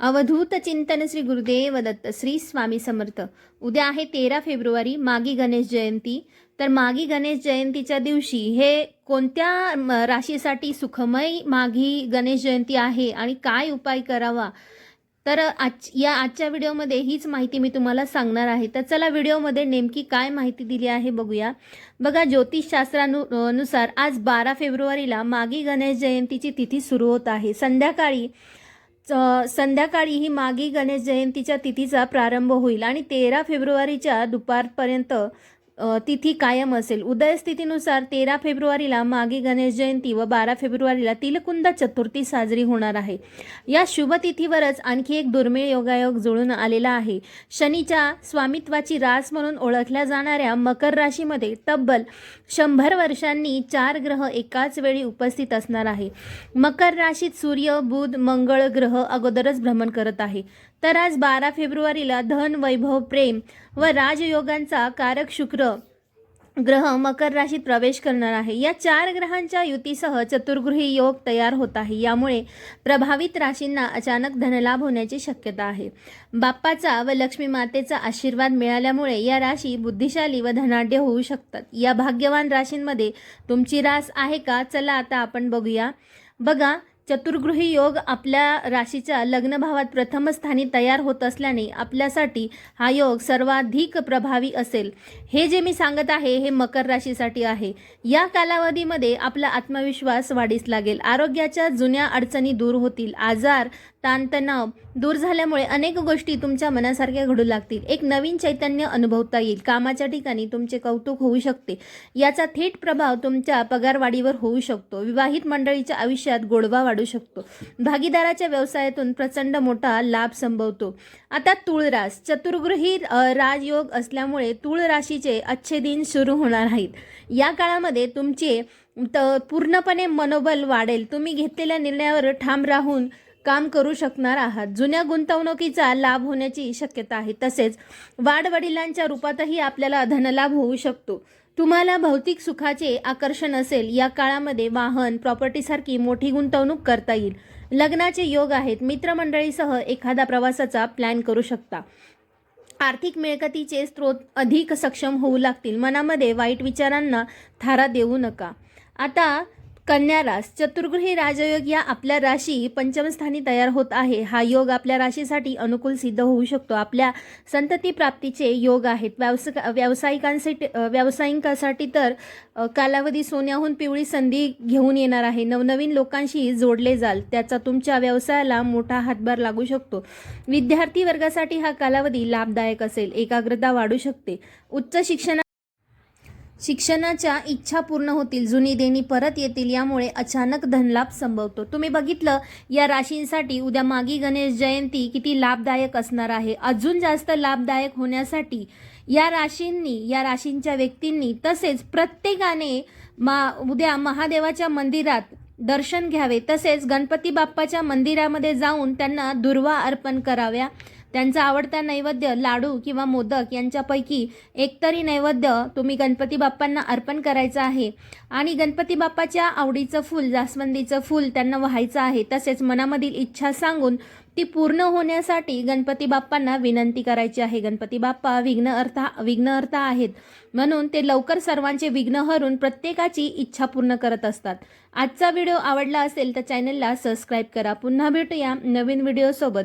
अवधूत चिंतन श्री गुरुदेव दत्त श्री स्वामी समर्थ. उद्या आहे तेरा फेब्रुवारी मागी गणेश जयंती. तर मागी गणेश जयंतीच्या दिवशी हे कोणत्या म, राशीसाठी सुखमय माघी गणेश जयंती आहे आणि काय उपाय करावा? तर आज या आजच्या व्हिडिओमध्ये हीच माहिती मी तुम्हाला सांगणार आहे. तर चला व्हिडिओमध्ये नेमकी काय माहिती दिली आहे बघूया. बघा ज्योतिषशास्त्रानु नुसार आज बारा फेब्रुवारीला मागी गणेश जयंतीची तिथी सुरू होत आहे. संध्याकाळी संध्याकाळी ही मागी गणेश जयंतीच्या तिथीचा प्रारंभ होईल आणि तेरा फेब्रुवारीच्या दुपारपर्यंत तिथी कायम असेल. उदयस्थितीनुसार तेरा फेब्रुवारीला मागी गणेश जयंती व बारा फेब्रुवारीला तिलकुंद चतुर्थी साजरी होणार आहे. या शुभ तिथीवरच आणखी एक दुर्मिळ योगायोग जुळून आलेला आहे. शनीच्या स्वामित्वाची रास म्हणून ओळखल्या जाणाऱ्या मकर राशीमध्ये तब्बल शंभर वर्षांनी चार ग्रह एकाच वेळी उपस्थित असणार आहे. मकर राशीत सूर्य बुध मंगळ ग्रह अगोदरच भ्रमण करत आहे. तर आज बारा फेब्रुवारीला धन वैभव प्रेम व राजयोगांचा कारक शुक्र ग्रह मकर राशीत प्रवेश करणार आहे. या चार ग्रहांच्या युतीसह चतुर्गृही योग तयार होत आहे. यामुळे प्रभावित राशींना अचानक धनलाभ होण्याची शक्यता आहे. बाप्पाचा व लक्ष्मी मातेचा आशीर्वाद मिळाल्यामुळे या राशी बुद्धिशाली व धनाढ्य होऊ शकतात. या भाग्यवान राशींमध्ये तुमची रास आहे का? चला आता आपण बघूया. बघा चतुर्गृही योग आपल्या राशीच्या लग्नभावात प्रथम स्थानी तयार होत असल्याने आपल्यासाठी हा योग सर्वाधिक प्रभावी असेल. हे जे मी सांगत आहे हे मकर राशीसाठी आहे. या कालावधीमध्ये आपला आत्मविश्वास वाढीस लागेल. आरोग्याच्या जुन्या अडचणी दूर होतील. आजार ताणतणाव दूर झाल्यामुळे अनेक गोष्टी तुमच्या मनासारख्या घडू लागतील. एक नवीन चैतन्य अनुभवता येईल. कामाच्या ठिकाणी तुमचे कौतुक होऊ शकते. याचा थेट प्रभाव तुमच्या पगारवाढीवर होऊ शकतो. विवाहित मंडळीच्या आयुष्यात गोडवा वाढू शकतो. भागीदाराच्या व्यवसायातून प्रचंड मोठा लाभ संभवतो. आता तुळरास चतुर्गृही राजयोग असल्यामुळे तुळ राशीचे अच्छे दिन सुरू होणार आहेत. या काळामध्ये तुमचे त पूर्णपणे मनोबल वाढेल. तुम्ही घेतलेल्या निर्णयावर ठाम राहून काम करू शकणार आहात. जुन्या गुंतवणुकीचा लाभ होण्याची शक्यता आहे. तसेच वाडवडिलांच्या रूपातही आपल्याला धनलाभ होऊ शकतो. तुम्हाला भौतिक सुखाचे आकर्षण असेल या काळामध्ये वाहन प्रॉपर्टीसारखी मोठी गुंतवणूक करता येईल. लग्नाचे योग आहेत मित्रमंडळीसह एखादा प्रवासाचा प्लॅन करू शकता. आर्थिक मिळकतीचे स्रोत अधिक सक्षम होऊ लागतील. मनामध्ये वाईट विचारांना थारा देऊ नका. आता कन्या रास चतुर्गृही राजयोग या आपल्या राशी पंचमस्थानी तयार होत आहे. हा योग आपल्या राशीसाठी अनुकूल सिद्ध होऊ शकतो. आपल्या संतती प्राप्तीचे योग आहेत. व्यावस व्यावसायिकांसाठी व्यावसायिकांसाठी तर कालावधी सोन्याहून पिवळी संधी घेऊन येणार आहे. नवनवीन लोकांशी जोडले जाल. त्याचा तुमच्या व्यवसायाला मोठा हातभार लागू शकतो. विद्यार्थी वर्गासाठी हा कालावधी लाभदायक असेल. एकाग्रता वाढू शकते. उच्च शिक्षणा शिक्षणाच्या इच्छा पूर्ण होतील जुनी देणी परत येतील यामुळे अचानक धनलाभ संभवतो. तुम्ही बघितलं या राशींसाठी उद्या मागी गणेश जयंती किती लाभदायक असणार आहे. अजून जास्त लाभदायक होण्यासाठी या राशींनी या राशींच्या व्यक्तींनी तसेच प्रत्येकाने मा उद्या महादेवाच्या मंदिरात दर्शन घ्यावे. तसेच गणपती बाप्पाच्या मंदिरामध्ये जाऊन त्यांना दुर्वा अर्पण कराव्या. त्यांचा आवडता नैवेद्य लाडू किंवा मोदक यांच्यापैकी एकतरी नैवेद्य तुम्ही गणपती बाप्पांना अर्पण करायचं आहे. आणि गणपती बाप्पाच्या आवडीचं फूल जास्वंदीचं फूल त्यांना व्हायचं आहे. तसेच मनामधील इच्छा सांगून ती पूर्ण होण्यासाठी गणपती बाप्पांना विनंती करायची आहे. गणपती बाप्पा विघ्न अर्थ विघ्नहर्ता आहेत. म्हणून ते लवकर सर्वांचे विघ्न हरून प्रत्येकाची इच्छा पूर्ण करत असतात. आजचा व्हिडिओ आवडला असेल तर चॅनलला सबस्क्राईब करा. पुन्हा भेटूया नवीन व्हिडिओसोबत.